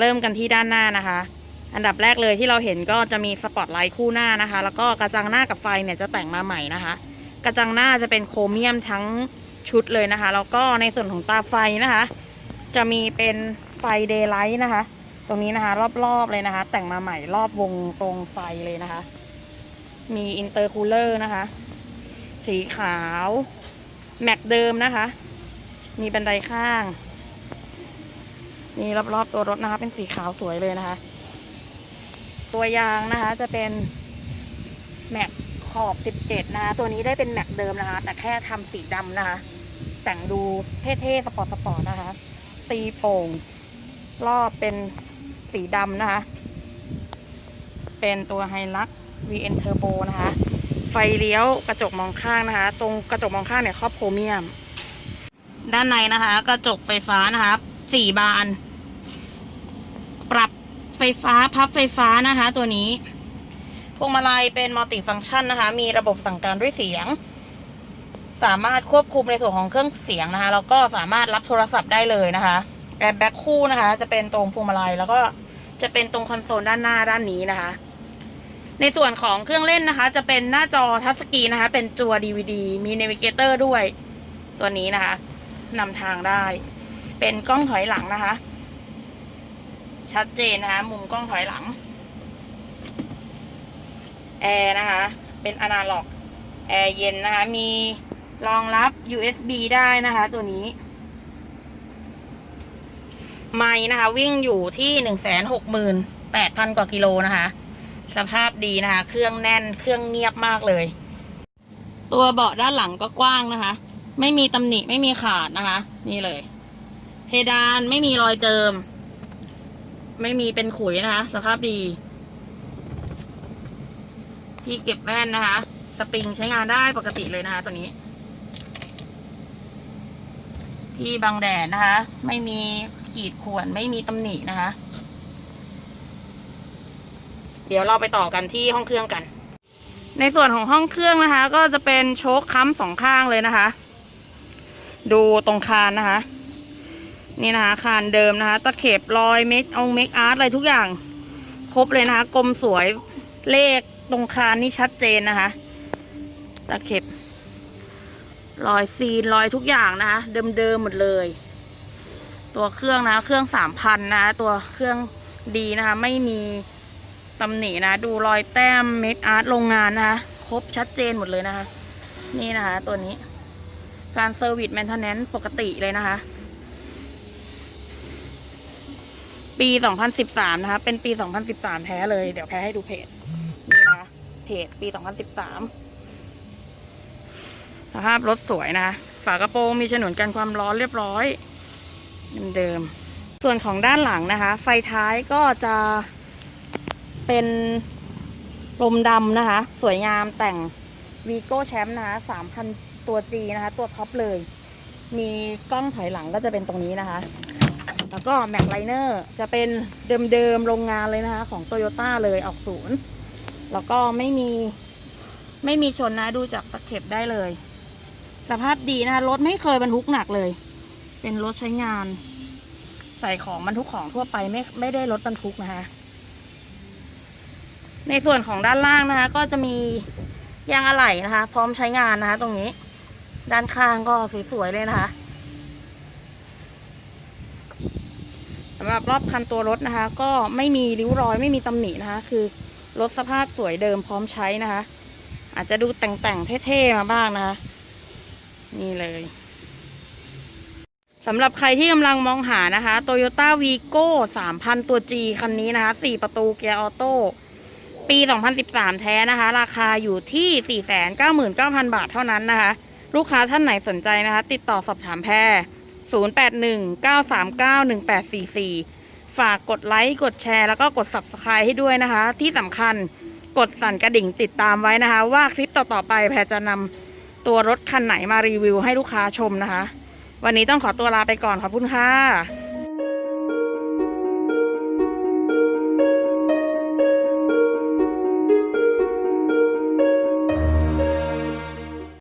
เริ่มกันที่ด้านหน้านะคะ อันดับแรกเลยที่เราเห็นก็จะมีสปอตไลท์คู่หน้านะคะ แล้วก็กระจังหน้ากับไฟเนี่ยจะแต่งมาใหม่นะคะ กระจังหน้าจะเป็นโครเมียมทั้งชุดเลยนะคะ แล้วก็ในส่วนของตาไฟนะคะ จะมีเป็นไฟเดย์ไลท์นะคะ ตรงนี้นะคะ รอบๆเลยนะคะ แต่งมาใหม่รอบวงตรงไฟเลยนะคะ มีอินเตอร์คูลเลอร์นะคะ สีขาว แม็กเดิมนะคะ มีบันไดข้าง นี่รอบๆตัวรถนะคะ เป็นสีขาวสวยเลยนะคะ ตัวยางนะคะ จะเป็นแม็กขอบ 17 นะคะ ตัวนี้ได้เป็นแม็กเดิมนะคะ แต่แค่ทำสีดำนะคะ แต่งดูเท่ๆ สปอร์ตสปอร์ตนะคะ ตีโป่ง รอบเป็นสีดำนะคะ เป็นตัวไฮลัก VN Turbo นะคะ ไฟเลี้ยวกระจกมองข้างนะคะ ตรงกระจกมองข้างเนี่ยครอบโครเมียม ด้านในนะคะ กระจกไฟฟ้านะคะ สี่บาน ปรับไฟฟ้าพับไฟฟ้านะคะ ตัวนี้พวงมาลัยเป็นมัลติฟังก์ชันนะคะ มีระบบสั่งการด้วยเสียง สามารถควบคุมในส่วนของเครื่องเสียงนะคะแล้วก็สามารถรับโทรศัพท์ได้เลยนะคะแอร์แบ็คคู่นะคะ จะเป็นตรงพวงมาลัยแล้วก็จะเป็นตรงคอนโซลด้านหน้าด้านนี้นะคะ ในส่วนของเครื่องเล่นนะคะ จะเป็นหน้าจอทัชสกรีนนะคะ เป็นตัว DVD มีเนวิเกเตอร์ด้วย ตัวนี้นะคะนำทางได้ เป็นกล้องถอยหลังนะคะ ชัดเจนนะคะ มุมกล้องถอยหลัง แอร์นะคะ เป็นอนาล็อก แอร์เย็นนะคะ มีรองรับ USB ได้นะคะ ตัวนี้ ไม้นะคะ วิ่งอยู่ที่หนึ่งแสนหกหมื่นแปดพันกว่ากิโลนะคะ สภาพดีนะคะ เครื่องแน่น เครื่องเงียบมากเลย ตัวเบาะด้านหลังก็กว้างนะคะ ไม่มีตำหนิ ไม่มีขาดนะคะ นี่เลย เพดานไม่มีรอยเจิม ไม่มีเป็นขุยนะคะ สภาพดี ที่เก็บแว่นนะคะ สปริงใช้งานได้ปกติเลยนะคะ ตัวนี้ ที่บังแดดนะคะ ไม่มีขีดข่วนไม่มีตำหนินะคะ เดี๋ยวเราไปต่อกันที่ห้องเครื่องกัน ในส่วนของห้องเครื่องนะคะ ก็จะเป็นโชคค้ำสองข้างเลยนะคะ ดูตรงคานนะคะ นี่นะคะคานเดิมนะคะ ตะเข็บรอยเมคองเมคอาร์ตอะไรทุกอย่าง ครบเลยนะคะกลมสวยเลขตรงคานนี่ชัดเจนนะคะ ตะเข็บรอยซีนรอยทุกอย่างนะคะเดิมๆหมดเลย ตัวเครื่องนะ เครื่องสามพันนะตัวเครื่องดีนะคะ ไม่มีตำหนินะ ดูรอยแต้มเมคอาร์ตโรงงานนะคะครบชัดเจนหมดเลยนะคะ นี่นะคะ ตัวนี้ การเซอร์วิสแมนเทนแนนซ์ปกติเลยนะคะ ปี 2013 นะคะ เป็นปี 2013 แท้เลย เดี๋ยวแพ้ให้ดูเพจ นี่นะ เพจปี 2013 สภาพรถสวยนะคะฝากระโปรงมีฉนวนกันความร้อนเรียบร้อย เดิมๆ ส่วนของด้านหลังนะคะ ไฟท้ายก็จะเป็นลมดำนะคะ สวยงามแต่งวีโก้แชมป์นะคะ 3,000 ตัว G นะคะ ตัวท็อปเลย มีกล้องถอยหลังก็จะเป็นตรงนี้นะคะ แล้วก็แม็กไลเนอร์จะเป็นเดิมๆโรงงานเลยนะคะ ของโตโยต้าเลยออกศูนย์แล้วก็ไม่มีไม่มีชนนะดูจากตะเข็บได้เลย สภาพดีนะคะรถไม่เคยบรรทุกหนักเลย เป็นรถใช้งาน ใส่ของบรรทุกของทั่วไปไม่ไม่ได้รถบรรทุกนะคะในส่วนของด้านล่างนะคะ ก็จะมียางอะไหล่นะคะ พร้อมใช้งานนะคะ ตรงนี้ ด้านข้างก็สวยๆเลยนะคะ สำหรับรอบคันตัวรถนะคะ ก็ไม่มีริ้วรอยไม่มีตำหนินะคะ คือรถสภาพสวยเดิมพร้อมใช้นะคะ อาจจะดูแต่งๆเท่ๆมาบ้างนะคะ นี่เลยสำหรับใครที่กำลังมองหานะคะ Toyota Vigo 3,000 ตัว G คันนี้นะคะ 4 ประตูเกียร์ออโต้ปี 2013 แท้นะคะ ราคาอยู่ที่ 499,000 บาทเท่านั้นนะคะ ลูกค้าท่านไหนสนใจนะคะ ติดต่อสอบถามแพร 0819391844 ฝากกดไลค์ กดแชร์ แล้วก็กด subscribe ให้ด้วยนะคะ ที่สำคัญกดสั่นกระดิ่งติดตามไว้นะคะ ว่าคลิปต่อ ๆ ไปแพรจะนำตัวรถคันไหนมารีวิวให้ลูกค้าชมนะคะ วันนี้ต้องขอตัวลาไปก่อนขอบคุณค่ะ